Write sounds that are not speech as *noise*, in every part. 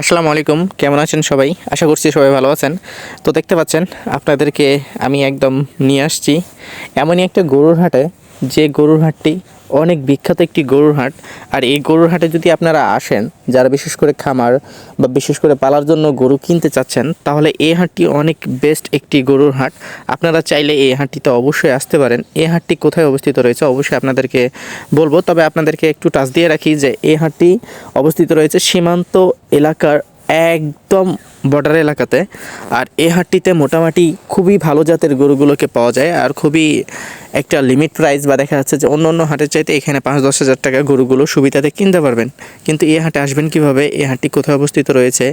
আসসালামু আলাইকুম, কেমন আছেন সবাই? আশা করছি সবাই ভালো আছেন। তো দেখতে পাচ্ছেন, আপনাদেরকে আমি একদম নিয়ে আসছি। এমনই একটা গরুর হাটে, যে গরুর হাটটি অনেক বিখ্যাত একটি গরুর হাট। আর এই গরুর হাটে যদি আপনারা আসেন, যারা বিশেষ করে খামার বা বিশেষ করে পালার জন্য গরু কিনতে চাচ্ছেন, তাহলে এই হাটটি অনেক বেস্ট একটি গরুর হাট। আপনারা চাইলে এই হাটটিতে অবশ্যই আসতে পারেন। এই হাটটি কোথায় অবস্থিত রয়েছে অবশ্যই আপনাদেরকে বলব। তবে আপনাদেরকে একটু টাচ দিয়ে রাখি যে এই হাটটি অবস্থিত রয়েছে সীমান্ত এলাকার একদম বর্ডার এলাকাতে। আর এই হাটটিতে মোটামুটি খুবই ভালো জাতের গরুগুলোকে পাওয়া যায়। আর খুবই একটা লিমিট প্রাইস বা দেখা যাচ্ছে যে অন্য অন্য হাটের চাইতে এখানে পাঁচ দশ হাজার টাকা গরুগুলো সুবিধাতে কিনতে পারবেন। কিন্তু এই হাটে আসবেন কীভাবে? এই হাটটি কোথায় অবস্থিত রয়েছে?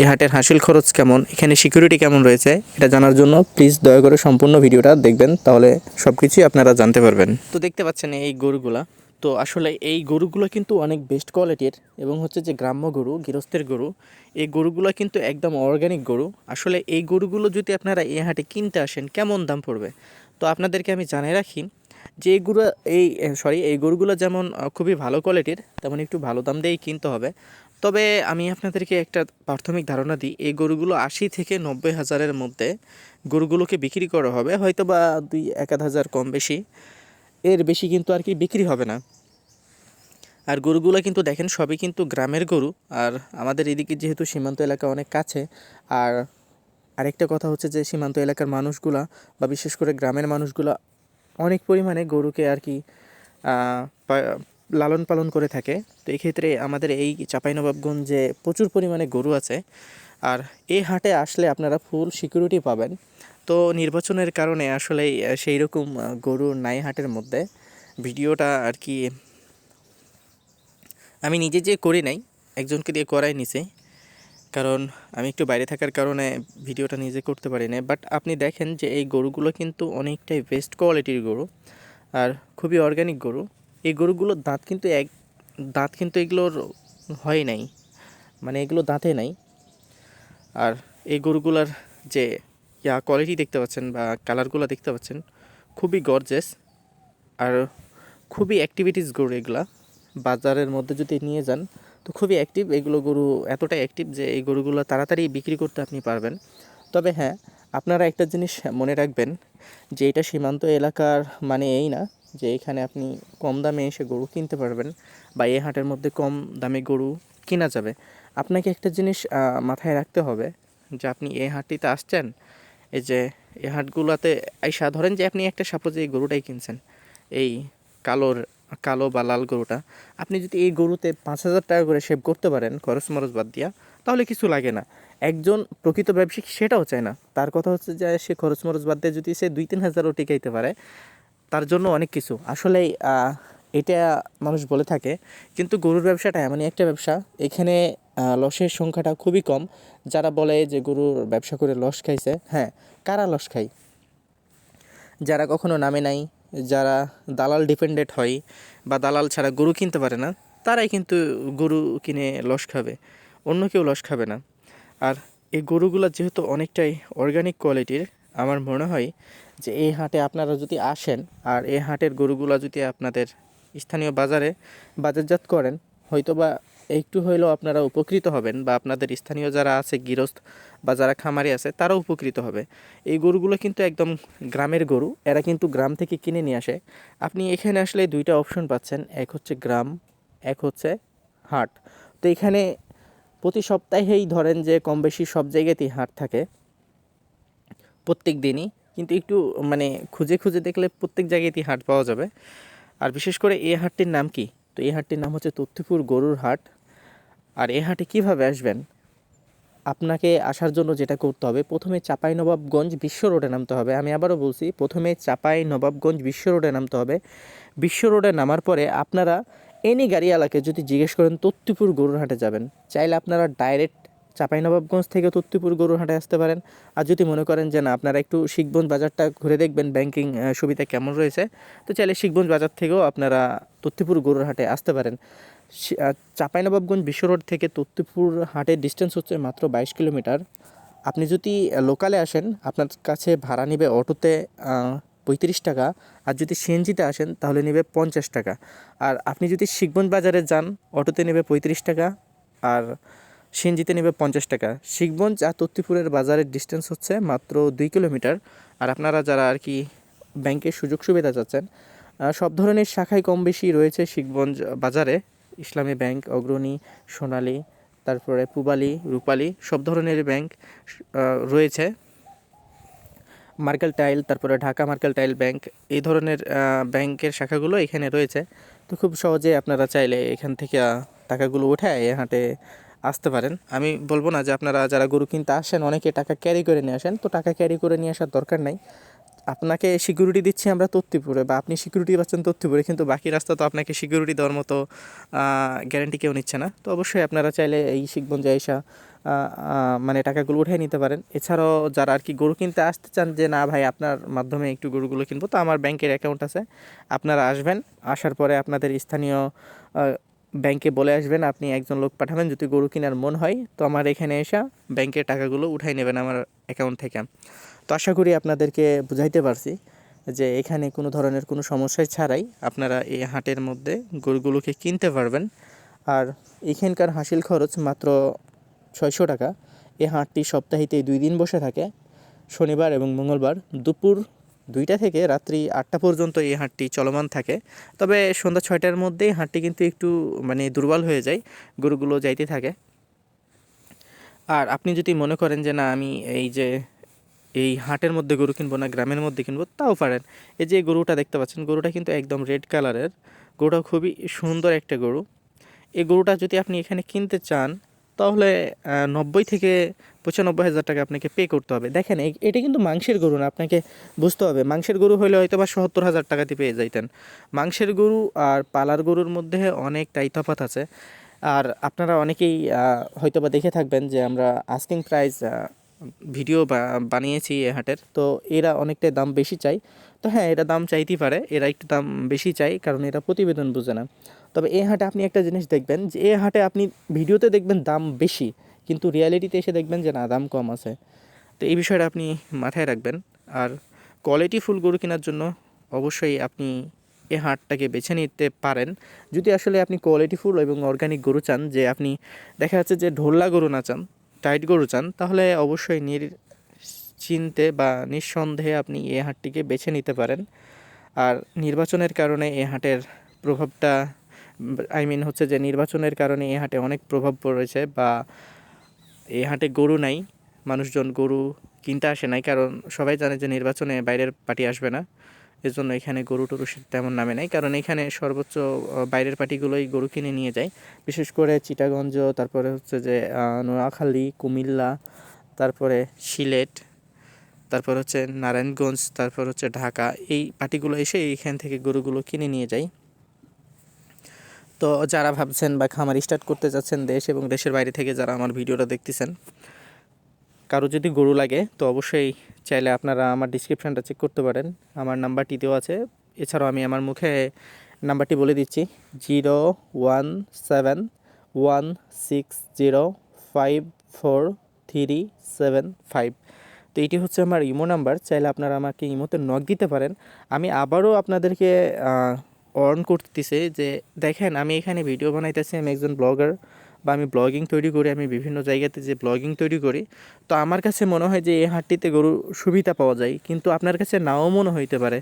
এই হাটের হাসিল খরচ কেমন? এখানে সিকিউরিটি কেমন রয়েছে? এটা জানার জন্য প্লিজ দয়া করে সম্পূর্ণ ভিডিওটা দেখবেন। তাহলে সব কিছুই আপনারা জানতে পারবেন। তো দেখতে পাচ্ছেন এই গরুগুলা। তো আসলে এই গরুগুলো কিন্তু অনেক বেস্ট কোয়ালিটির এবং হচ্ছে যে গ্রাম্য গরু, গৃহস্থের গরু, এই গরুগুলো কিন্তু একদম অর্গানিক গরু। আসলে এই গরুগুলো যদি আপনারা এই হাটে কিনতে আসেন, কেমন দাম পড়বে? তো আপনাদেরকে আমি জানিয়ে রাখি যে এই গরু এই সরি এই গরুগুলো যেমন খুবই ভালো কোয়ালিটির তেমন একটু ভালো দাম দিয়েই কিনতে হবে। তবে আমি আপনাদেরকে একটা প্রাথমিক ধারণা দিই, এই গরুগুলো আশি থেকে নব্বই হাজারের মধ্যে গরুগুলোকে বিক্রি করা হবে। হয়তো বা দুই, এক হাজার কম বেশি। এর বেশি কিন্তু আর কি বিক্রি হবে না। আর গরুগুলো কিন্তু দেখেন, সবই কিন্তু গ্রামের গরু। আর আমাদের এদিকে যেহেতু সীমান্ত এলাকা অনেক কাছে, আর আরেকটা কথা হচ্ছে যে সীমান্ত এলাকার মানুষগুলা বা বিশেষ করে গ্রামের মানুষগুলা অনেক পরিমাণে গরুকে আর কি লালন পালন করে থাকে। তো এই ক্ষেত্রে আমাদের এই চাঁপাইনবাবগঞ্জে প্রচুর পরিমাণে গরু আছে, আর এই হাটে আসলে আপনারা ফুল সিকিউরিটি পাবেন। তো নির্বাচনের কারণে আসলে সেই রকম গরু নাই হাটের মধ্যে। ভিডিওটা আর কি আমি নিজে যে করি নাই, একজনকে দিয়ে করাই নিছে। কারণ আমি একটু বাইরে থাকার কারণে ভিডিওটা নিজে করতে পারি না বাট আপনি দেখেন যে এই গরুগুলো কিন্তু অনেকটাই বেস্ট কোয়ালিটির গরু আর খুবই অর্গানিক গরু। এই গরুগুলোর দাঁত কিন্তু এক, দাঁত কিন্তু এগুলোর হয় নাই। মানে এগুলো দাঁতে নাই। আর এই গরুগুলোর যে ইয়া কোয়ালিটি দেখতে পাচ্ছেন বা কালারগুলো দেখতে পাচ্ছেন, খুবই গর্জেস আর খুবই অ্যাক্টিভিটিস গরু এগুলা। বাজারের মধ্যে যদি নিয়ে যান, তো খুবই অ্যাক্টিভ এগুলো গরু এতটাই অ্যাক্টিভ যে এই গরুগুলো তাড়াতাড়ি বিক্রি করতে আপনি পারবেন। তবে হ্যাঁ আপনারা একটা জিনিস মনে রাখবেন যে এটা সীমান্ত এলাকার মানে এই না যে এখানে আপনি কম দামে এসে গরু কিনতে পারবেন বা এই হাটের মধ্যে কম দামে গরু কেনা যাবে। আপনাকে একটা জিনিস মাথায় রাখতে হবে যে আপনি এই হাটটিতে আসছেন, এই যে এই হাটগুলোতে, আইসা ধরেন যে আপনি একটা সাপোজ এই গরুটাই কিনছেন, এই কালোর কালো বা লাল গরুটা, আপনি যদি এই গরুতে পাঁচ হাজার টাকা করে সেভ করতে পারেন খরচ মরচ বাদ দিয়া, তাহলে কিছু লাগে না। একজন প্রকৃত ব্যবসায়িক সেটাও চায় না। তার কথা হচ্ছে যে, সে খরচ মরচ বাদ দিয়ে যদি সে দুই তিন হাজারও টিকাইতে পারে, তার জন্য অনেক কিছু। আসলে এটা মানুষ বলে থাকে, কিন্তু গরুর ব্যবসাটা এমনই একটা ব্যবসা। এখানে লসের সংখ্যাটা খুবই কম। যারা বলে যে গরুর ব্যবসা করে লস খাইছে হ্যাঁ কারা লস খায়? যারা কখনো নামে নাই যারা দালাল ডিপেন্ডেন্ট হয় বা দালাল ছাড়া গরু কিনতে পারে না, তারাই কিন্তু গরু কিনে লস খাবে, অন্য কেউ লস খাবে না। আর এই গরুগুলো যেহেতু অনেকটাই অর্গানিক কোয়ালিটির আমার মনে হয় যে এই হাটে আপনারা যদি আসেন আর এই হাটের গরুগুলো যদি আপনাদের স্থানীয় বাজারে বাজারজাত করেন হয়তো বা একটু হইলেও আপনারা উপকৃত হবেন বা আপনাদের স্থানীয় যারা আছে, গৃহস্থ বা যারা খামারি আছে, তারাও উপকৃত হবে। এই গরুগুলো কিন্তু একদম গ্রামের গরু, এরা কিন্তু গ্রাম থেকে কিনে নিয়ে আসে। আপনি এখানে আসলে দুইটা অপশন পাচ্ছেন, এক হচ্ছে গ্রাম, এক হচ্ছে হাট। তো এখানে প্রতি সপ্তাহেই ধরেন যে কম বেশি সব জায়গাতেই হাট থাকে, প্রত্যেক দিনই। কিন্তু একটু মানে খুঁজে খুঁজে দেখলে প্রত্যেক জায়গাতেই হাট পাওয়া যাবে। আর বিশেষ করে এই হাটটির নাম কি? তো এই হাটটির নাম হচ্ছে তথ্যপুর গরুর হাট। আর এই হাটে কীভাবে আসবেন? আপনাকে আসার জন্য যেটা করতে হবে, প্রথমে চাপাই নবাবগঞ্জ বিশ্ব রোডে নামতে হবে। আমি আবারও বলছি, প্রথমে চাপাই নবাবগঞ্জ বিশ্ব রোডে নামতে হবে। বিশ্ব রোডে নামার পরে আপনারা এনি গাড়িওয়ালাকে যদি জিজ্ঞেস করেন তত্তিপুর গরুর হাটে যাবেন। চাইলে আপনারা ডাইরেক্ট চাঁপাইনবাবগঞ্জ থেকে তত্তিপুর গরুর হাটে আসতে পারেন। আর যদি মনে করেন যে না, আপনারা একটু শিখবঞ্জ বাজারটা ঘুরে দেখবেন ব্যাংকিং সুবিধা কেমন রয়েছে, তো চাইলে শিখবঞ্জ বাজার থেকেও আপনারা তত্তিপুর গরুর হাটে আসতে পারেন। চাঁপাইনবাবগঞ্জ বিশ্ব রোড থেকে তত্তিপুর হাটের ডিস্টেন্স হচ্ছে মাত্র বাইশ কিলোমিটার। আপনি যদি লোকালে আসেন, আপনার কাছে ভাড়া নেবে অটোতে পঁয়ত্রিশ টাকা, আর যদি সিএনজিতে আসেন, তাহলে নেবে পঞ্চাশ টাকা। আর আপনি যদি শিখবঞ্জ বাজারে যান, অটোতে নেবে পঁয়ত্রিশ টাকা, আর সিএনজিতে নেবে পঞ্চাশ টাকা। শিখগঞ্জ আর তত্তিপুরের বাজারের ডিস্টেন্স হচ্ছে মাত্র দুই কিলোমিটার। আর আপনারা যারা আর কি ব্যাংকের সুযোগ সুবিধা চাচ্ছেন সব ধরনের শাখায় কম বেশি রয়েছে শিখগঞ্জ বাজারে। ইসলামী ব্যাংক, অগ্রণী, সোনালী, তারপরে পুবালি, রূপালী, সব ধরনের ব্যাংক রয়েছে। মার্কেল টাইল, তারপরে ঢাকা মার্কেল টাইল ব্যাংক, এই ধরনের ব্যাংকের শাখাগুলো এখানে রয়েছে। তো খুব সহজে আপনারা চাইলে এখান থেকে টাকাগুলো উঠে হাটে আসতে পারেন। আমি বলব না যে আপনারা যারা গরু কিনতে আসেন, অনেকে টাকা ক্যারি করে নিয়ে আসেন। তো টাকা ক্যারি করে নিয়ে আসার দরকার নাই। আপনাকে সিকিউরিটি দিচ্ছি আমরা তত্ত্বপুরে বা আপনি সিকিউরিটি পাচ্ছেন তত্ত্বপুরে, কিন্তু বাকি রাস্তা তো আপনাকে সিকিউরিটি দেওয়ার মতো গ্যারান্টি কেউ নিচ্ছে না। তো অবশ্যই আপনারা চাইলে এই শিখগঞ্জে এসা মানে টাকাগুলো উঠাই নিতে পারেন। এছাড়াও যারা আর কি গরু কিনতে আসতে চান যে, না ভাই, আপনার মাধ্যমে একটু গরুগুলো কিনবো, তো আমার ব্যাংকের অ্যাকাউন্ট আছে। আপনারা আসবেন, আসার পরে আপনাদের স্থানীয় ব্যাংকে বলে আসবেন, আপনি একজন লোক পাঠাবেন যদি গরু কেনার মন হয়। তো আমার এখানে এসে ব্যাংকের টাকাগুলো উঠাই নেবেন আমার অ্যাকাউন্ট থেকে। তো আশা করি আপনাদেরকে বুঝাইতে পারছি যে এখানে কোনো ধরনের কোনো সমস্যা ছাড়াই আপনারা এই হাটের মধ্যে গরুগুলোকে কিনতে পারবেন। আর এখানকার হাসিল খরচ মাত্র ছয়শো টাকা। এই হাটটি সপ্তাহিতে দুই দিন বসে থাকে। শনিবার এবং মঙ্গলবার দুপুর দুইটা থেকে রাত্রি আটটা পর্যন্ত এই হাটটি চলমান থাকে। তবে সন্ধ্যা ছয়টার মধ্যেই হাটটি কিন্তু একটু মানে দুর্বল হয়ে যায়, গরুগুলো যাইতে থাকে। আর আপনি যদি মনে করেন যে, না, আমি এই যে এই হাটের মধ্যে গরু কিনবো না, গ্রামের মধ্যে কিনবো, তাও পারেন। এই যে গরুটা দেখতে পাচ্ছেন, গরুটা কিন্তু একদম রেড কালারের গরুটা খুবই সুন্দর একটা গরু। এই গরুটা যদি আপনি এখানে কিনতে চান, তাহলে নব্বই থেকে পঁচানব্বই হাজার টাকা আপনাকে পে করতে হবে। দেখেন এটা কিন্তু মাংসের গরু না, আপনাকে বুঝতে হবে। মাংসের গরু হলে হয়তো বা সত্তর হাজার টাকাতে পেয়ে যাইতেন। মাংসের গরু আর পালার গরুর মধ্যে অনেকটাই তফাৎ আছে। আর আপনারা অনেকেই হয়তো বা দেখে থাকবেন যে আমরা আস্কিং প্রাইস ভিডিও বানিয়েছি এ হাটের, তো এরা অনেকটাই দাম বেশি চাই তো হ্যাঁ এটা দাম চাইতেই পারে, এরা একটু দাম বেশি চাই কারণ এরা প্রতিবেদন বুঝে না। তবে এ হাটে আপনি একটা জিনিস দেখবেন যে, এ হাটে আপনি ভিডিওতে দেখবেন দাম বেশি, কিন্তু রিয়ালিটিতে এসে দেখবেন যে, না, দাম কম আছে। তো এই বিষয়টা আপনি মাথায় রাখবেন। আর কোয়ালিটি ফুল গরু কেনার জন্য অবশ্যই আপনি এ হাটটাকে বেছে নিতে পারেন। যদি আসলে আপনি কোয়ালিটি ফুল এবং অর্গানিক গরু চান, যে আপনি দেখা যাচ্ছে যে ঢোল্লা গরু না চান টাইট গরু চান, তাহলে অবশ্যই নির চিনতে বা নিঃসন্দেহে আপনি এ হাটটিকে বেছে নিতে পারেন। আর নির্বাচনের কারণে এ হাটের প্রভাবটা, আই মিন হচ্ছে যে নির্বাচনের কারণে এ হাটে অনেক প্রভাব পড়েছে বা এ হাটে গরু নাই, মানুষজন গরু কিনতে আসে নাই, কারণ সবাই জানে যে নির্বাচনে বাইরের পার্টি আসবে না। এজন্য এখানে গরু টরু তেমন নামে নাই। কারণ এখানে সর্বোচ্চ বাইরের পার্টিগুলোই গরু কিনে নিয়ে যায়। বিশেষ করে চিটাগঞ্জ, তারপরে হচ্ছে যে নোয়াখালী, কুমিল্লা, তারপরে সিলেট, তারপর হচ্ছে নারায়ণগঞ্জ, তারপর হচ্ছে ঢাকা, এই পার্টিগুলো এসে এইখান থেকে গরুগুলো কিনে নিয়ে যায়। তো যারা ভাবছেন বা খামার স্টার্ট করতে যাচ্ছেন দেশ এবং দেশের বাইরে থেকে যারা আমার ভিডিওটা দেখতেছেন কারও যদি গরু লাগে, তো অবশ্যই চাইলে আপনারা আমার ডিসক্রিপশানটা চেক করতে পারেন। আমার নাম্বারটি দেওয়া আছে। এছাড়াও আমি আমার মুখে নাম্বারটি বলে দিচ্ছি। Zero one seven one six zero five four three seven five. তো এটি হচ্ছে আমার ইমো নাম্বার। চাইলে আপনারা আমাকে ইমোতে নক দিতে পারেন। আমি আবারও আপনাদেরকে অন করতেছে যে, দেখেন আমি এখানে ভিডিও বানাইতেছি। আমি একজন ব্লগার বা আমি ব্লগিং তৈরি করি, আমি বিভিন্ন জায়গাতে যে ব্লগিং তৈরি করি, তো আমার কাছে মনে হয় যে এই হাটটিতে গরুর সুবিধা পাওয়া যায়। কিন্তু আপনার কাছে নাও মনে হইতে পারে।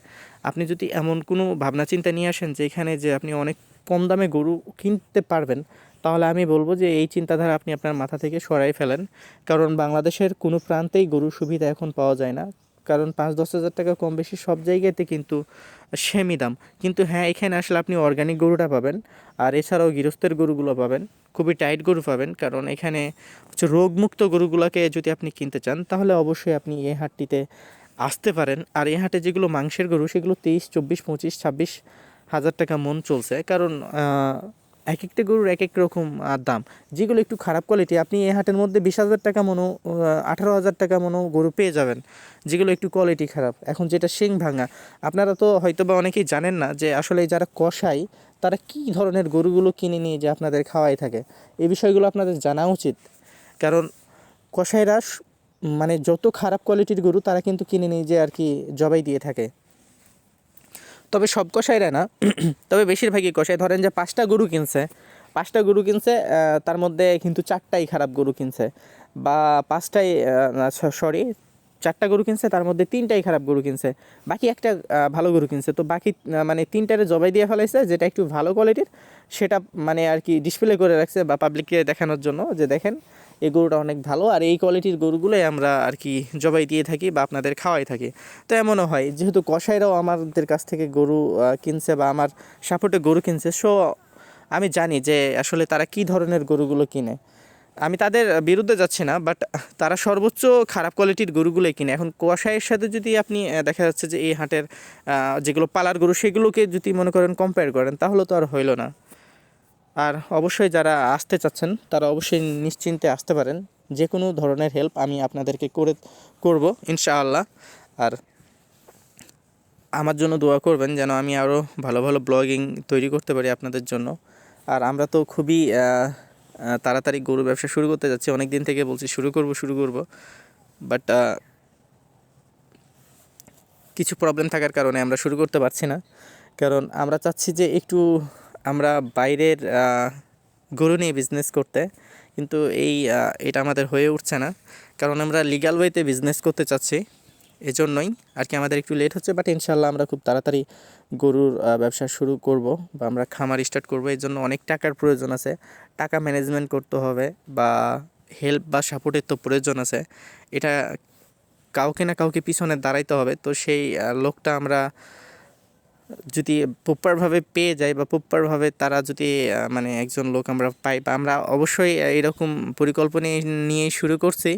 আপনি যদি এমন কোনো ভাবনা চিন্তা নিয়ে আসেন যে এখানে যে আপনি অনেক কম দামে গরু কিনতে পারবেন, তাহলে আমি বলব যে এই চিন্তাধারা আপনি আপনার মাথা থেকে সরাই ফেলেন। কারণ বাংলাদেশের কোনো প্রান্তেই গরুর সুবিধা এখন পাওয়া যায় না। কারণ পাঁচ দশ হাজার টাকা কম বেশি সব জায়গাতে কিন্তু সেমি দাম। কিন্তু হ্যাঁ এখানে আসলে আপনি অর্গানিক গরুটা পাবেন, আর এছাড়াও গৃহস্থের গরুগুলো পাবেন, খুবই টাইট গরু পাবেন, কারণ এখানে হচ্ছে রোগমুক্ত গরুগুলোকে যদি আপনি কিনতে চান, তাহলে অবশ্যই আপনি এই হাটটিতে আসতে পারেন। আর এই হাটে যেগুলো মাংসের গরু, সেগুলো তেইশ, চব্বিশ, পঁচিশ, ছাব্বিশ হাজার টাকা মন চলছে। কারণ এক একটা গরুর এক এক রকম দাম। যেগুলো একটু খারাপ কোয়ালিটি আপনি এই হাটের মধ্যে বিশ হাজার টাকা মনো আঠারো হাজার টাকা মনো গরু পেয়ে যাবেন। যেগুলো একটু কোয়ালিটি খারাপ। এখন যেটা শিং ভাঙা, আপনারা তো হয়তো বা অনেকেই জানেন না যে আসলে যারা কষাই, তারা কী ধরনের গরুগুলো কিনে নিয়ে যে আপনাদের খাওয়াই থাকে। এই বিষয়গুলো আপনাদের জানা উচিত। কারণ কষাইরা মানে যত খারাপ কোয়ালিটির গরু, তারা কিন্তু কিনে নিয়ে যে আর কি জবাই দিয়ে থাকে। তবে সব কষাইরা না। তবে বেশিরভাগই কষাই ধরেন যে পাঁচটা গরু কিনছে, পাঁচটা গরু কিনছে তার মধ্যে কিন্তু চারটাই খারাপ গরু কিনছে বা পাঁচটাই সরি চারটা গরু কিনছে, তার মধ্যে তিনটাই খারাপ গরু কিনছে। বাকি একটা ভালো গরু কিনছে। তো বাকি মানে তিনটারে জবাই দিয়ে ফেলাইছে, যেটা একটু ভালো কোয়ালিটির সেটা মানে আর কি ডিসপ্লে করে রাখছে বা পাবলিককে দেখানোর জন্য। যে দেখেন এই গরুটা অনেক ভালো আর এই কোয়ালিটির গরুগুলোই আমরা আর কি জবাই দিয়ে থাকি বা আপনাদের খাওয়াই থাকি। তো এমনও হয়, যেহেতু কসাইরাও আমাদের কাছ থেকে গরু কিনছে বা আমার সাপোর্টে গরু কিনছে সো আমি জানি যে আসলে তারা কি ধরনের গরুগুলো কিনে। আমি তাদের বিরুদ্ধে যাচ্ছি না বাট তারা সর্বোচ্চ খারাপ কোয়ালিটির গরুগুলোই কিনে। এখন কুয়াশায়ের সাথে যদি আপনি দেখা যাচ্ছে যে এই হাটের যেগুলো পালার গরু, সেগুলোকে যদি মনে করেন কম্পেয়ার করেন, তাহলে তো আর হইল না। আর অবশ্যই যারা আসতে চাচ্ছেন, তারা অবশ্যই নিশ্চিন্তে আসতে পারেন। যে কোনো ধরনের হেল্প আমি আপনাদেরকে করে, করব, ইনশাআল্লাহ। আর আমার জন্য দোয়া করবেন যেন আমি আরও ভালো ভালো ব্লগিং তৈরি করতে পারি আপনাদের জন্য। আর আমরা তো খুবই তাড়াতাড়ি গরু ব্যবসা শুরু করতে যাচ্ছি। অনেক দিন থেকে বলছি শুরু করব শুরু করব। বাট কিছু প্রবলেম থাকার কারণে আমরা শুরু করতে পারছি না। কারণ আমরা চাচ্ছি যে একটু আমরা বাইরের গরু নিয়ে বিজনেস করতে, কিন্তু এই এটা আমাদের হয়ে উঠছে না। কারণ আমরা লিগ্যাল ওয়েতে বিজনেস করতে চাচ্ছি, এজন্যই। আর কি আমাদের একটু লেট হচ্ছে বাট ইনশাল্লাহ আমরা খুব তাড়াতাড়ি গরুর ব্যবসা শুরু করব বা আমরা খামার স্টার্ট করব। এর জন্য অনেক টাকার প্রয়োজন আছে। টাকা ম্যানেজমেন্ট করতে হবে বা হেল্প বা সাপোর্টের তো প্রয়োজন আছে। এটা কাউকে না কাউকে পিছনে দাঁড়াইতে হবে। তো সেই লোকটা আমরা যদি প্রপারভাবে পেয়ে যায় বা প্রপারভাবে তারা যদি মানে একজন লোক আমরা পাই বা আমরা অবশ্যই এরকম পরিকল্পনা নিয়ে শুরু করছি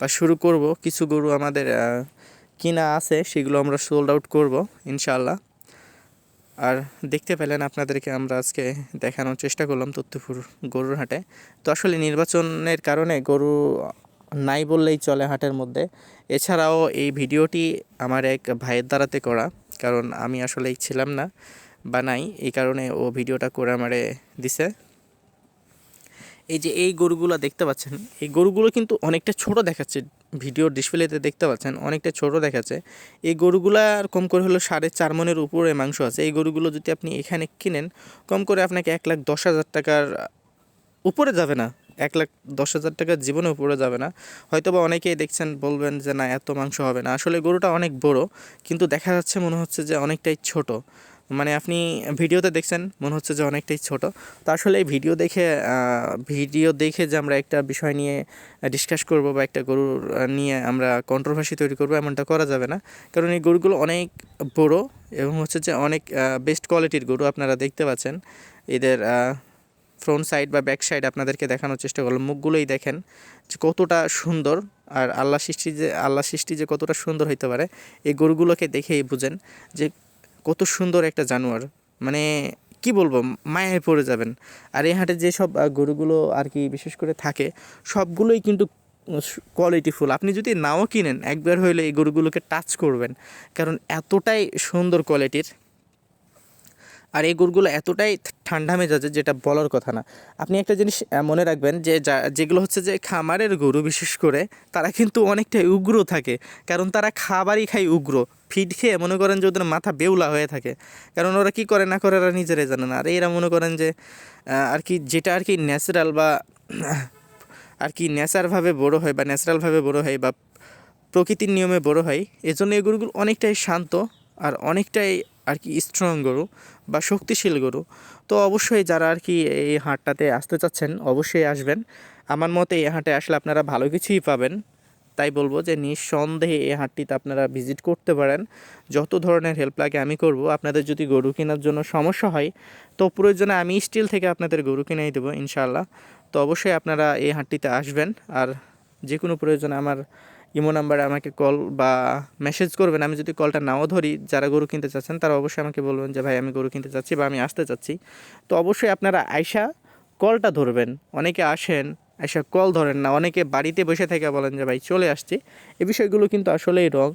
বা শুরু করব। কিছু গরু আমাদের কিনা আছে, সেগুলো আমরা সোল্ড আউট করব ইনশাল্লাহ আর দেখতে পেলেন আপনাদেরকে আমরা আজকে দেখানোর চেষ্টা করলাম তথ্যপুর গরুর হাটে। তো আসলে নির্বাচনের কারণে গরু নাই বললেই চলে হাটের মধ্যে। এছাড়াও এই ভিডিওটি আমার এক ভাইয়ের দ্বারাতে করা। কারণ আমি আসলে ছিলাম না, বা নাই। এই কারণে ও ভিডিওটা করে আমারে দিছে। এই যে এই গরুগুলো দেখতে পাচ্ছেন, এই গরুগুলো কিন্তু অনেকটা ছোট দেখাচ্ছে। ভিডিওর ডিসপ্লেতে দেখতে পাচ্ছেন, অনেকটা ছোট দেখাচ্ছে। এই গরুগুলো আর কম করে হলো সাড়ে চার মনের উপরে মাংস আছে। এই গরুগুলো যদি আপনি এখানে কিনেন, কম করে আপনাকে এক লাখ দশ হাজার টাকার উপরে যাবে না। এক লাখ দশ হাজার টাকার জীবনে উপরে যাবে না। হয়তো বা অনেকেই দেখছেন বলবেন যে না এত মাংস হবে না। আসলে গরুটা অনেক বড় কিন্তু দেখা যাচ্ছে মনে হচ্ছে যে অনেকটাই ছোট। মানে আপনি ভিডিওতে দেখছেন মনে হচ্ছে যে অনেকটাই ছোট। তো আসলে এই ভিডিও দেখে ভিডিও দেখে যে আমরা একটা বিষয় নিয়ে ডিসকাস করব বা একটা আহ, নিয়ে আমরা কন্ট্রোভার্সি তৈরি করব এমনটা করা যাবে না। কারণ এই গরুগুলো অনেক বড় এবং হচ্ছে যে অনেক বেস্ট কোয়ালিটির গরু আপনারা দেখতে পাচ্ছেন। এদের ফ্রন্ট সাইড বা ব্যাক সাইড আপনাদেরকে দেখানোর চেষ্টা করলাম। মুখগুলোই দেখেন যে কতটা সুন্দর আর আল্লাহ সৃষ্টি যে, আল্লাহ সৃষ্টি যে কতটা সুন্দর হইতে পারে, এই গরুগুলোকে দেখেই বুঝেন যে কত সুন্দর একটা জানোয়ার। মানে কি বলব, মায়ায় পড়ে যাবেন। আর এই হাটে যেসব গরুগুলো আর কি বিশেষ করে থাকে, সবগুলোই কিন্তু কোয়ালিটিফুল আপনি যদি নাও কিনেন, একবার হইলে এই গরুগুলোকে টাচ করবেন। কারণ এতটাই সুন্দর কোয়ালিটির আর এই গরুগুলো এতটাই ঠান্ডা মেজাজে যেটা বলার কথা না। আপনি একটা জিনিস মনে রাখবেন যে যেগুলো হচ্ছে যে খামারের গরু বিশেষ করে, তারা কিন্তু অনেকটাই উগ্র থাকে। কারণ তারা খাবারই খায় উগ্র। ফিড খেয়ে মনে করেন যে ওদের মাথা বেউলা হয়ে থাকে। কারণ ওরা কি করে না করে, ওরা নিজেরাই জানে না। আর এরা মনে করেন যে আর কি যেটা আর কি ন্যাচারাল বা, *clears throat* আর কি ন্যাচারভাবে বড় হয় বা ন্যাচারালভাবে বড় হয় বা প্রকৃতির নিয়মে বড় হয়, এজন্য এই গরুগুলো অনেকটাই শান্ত। আর অনেকটাই আর কি স্ট্রং গরু বা শক্তিশীল গরু। তো অবশ্যই যারা আর কি এই হাটটাতে আসতে চাচ্ছেন, অবশ্যই আসবেন। আমার মতে এই হাটে আসলে আপনারা ভালো কিছুই পাবেন। তাই বলব যে নিঃসন্দেহে এই হাটটিতে আপনারা ভিজিট করতে পারেন। যত ধরনের হেল্প লাগে আমি করব। আপনাদের যদি গরু কেনার জন্য সমস্যা হয়, তো প্রয়োজনে আমি স্টিল থেকে আপনাদের গরু কিনেই দেবো ইনশাল্লাহ তো অবশ্যই আপনারা এই হাটটিতে আসবেন। আর যে কোনো প্রয়োজনে আমার ইমো নাম্বারে আমাকে কল বা মেসেজ করবেন। আমি যদি কলটা নাও ধরি, যারা গরু কিনতে চাচ্ছেন, তারা অবশ্যই আমাকে বলবেন যে, ভাই, আমি গরু কিনতে চাচ্ছি বা আমি আসতে চাচ্ছি। তো অবশ্যই আপনারা আয়সা কলটা ধরবেন। অনেকে আসেন আয়সা কল ধরেন না। অনেকে বাড়িতে বসে থেকে বলেন যে, ভাই, চলে আসছি। এই বিষয়গুলো কিন্তু আসলেই রং।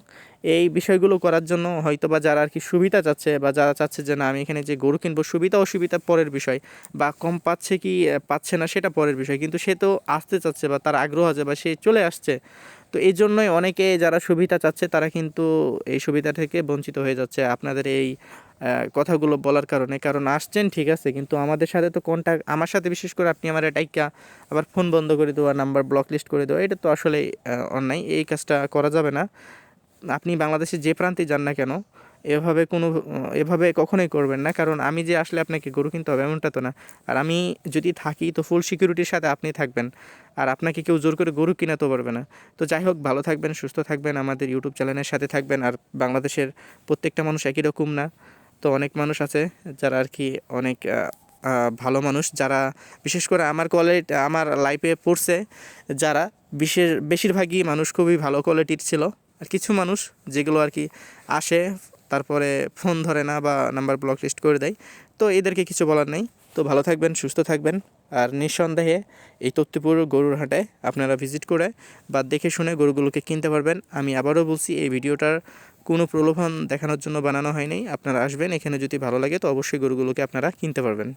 এই বিষয়গুলো করার জন্য হয়তো বা যারা আর কি সুবিধা চাচ্ছে বা যারা চাচ্ছে যে, না, আমি এখানে যে গরু কিনবো, সুবিধা, অসুবিধা পরের বিষয় বা কম পাচ্ছে কি, পাচ্ছে না, সেটা পরের বিষয়। কিন্তু সে তো আসতে চাচ্ছে বা তার আগ্রহ আছে বা সে চলে আসছে। তো এই জন্যই অনেকে যারা সুবিধা চাচ্ছে, তারা কিন্তু এই সুবিধা থেকে বঞ্চিত হয়ে যাচ্ছে আপনাদের এই কথাগুলো বলার কারণে। কারণ আসছেন, ঠিক আছে, কিন্তু আমাদের সাথে তো কন্ট্যাক্ট আমার সাথে বিশেষ করে আপনি আমার টাইকা আবার ফোন বন্ধ করে দেওয়া নাম্বার ব্লক লিস্ট করে দেওয়া, এটা তো আসলে অন্যায়, এই কাজটা করা যাবে না। আপনি বাংলাদেশে যে প্রান্তেই যান না কেন এভাবে কোনো, এভাবে কখনোই করবেন না। কারণ আমি যে আসলে আপনাকে গরু কিনতে হবে এমনটা তো না। আর আমি যদি থাকি তো ফুল সিকিউরিটির সাথে আপনি থাকবেন। আর আপনাকে কেউ জোর করে গরু কিনাতে পারবে না। তো যাই হোক, ভালো থাকবেন, সুস্থ থাকবেন, আমাদের ইউটিউব চ্যানেলের সাথে থাকবেন। আর বাংলাদেশের প্রত্যেকটা মানুষ একই রকম না। তো অনেক মানুষ আছে যারা আর কি অনেক ভালো মানুষ। যারা বিশেষ করে আমার কোয়ালিটি আমার লাইফে পড়ছে, যারা বিশেষ, বেশিরভাগই মানুষ খুবই ভালো কোয়ালিটির ছিল। আর কিছু মানুষ যেগুলো আর কি আসে তারপরে ফোন ধরে না বা নাম্বার ব্লক লিস্ট করে দেয়। তো এদেরকে কিছু বলার নেই। তো ভালো থাকবেন, সুস্থ থাকবেন। আর নিঃসন্দেহে এই তত্ত্বপুর গরুর হাটে আপনারা ভিজিট করে বা দেখে শুনে গরুগুলোকে কিনতে পারবেন। আমি আবারও বলছি, এই ভিডিওটার কোনো প্রলোভন দেখানোর জন্য বানানো হয়নি। আপনারা আসবেন, এখানে যদি ভালো লাগে তো অবশ্যই গরুগুলোকে আপনারা কিনতে পারবেন।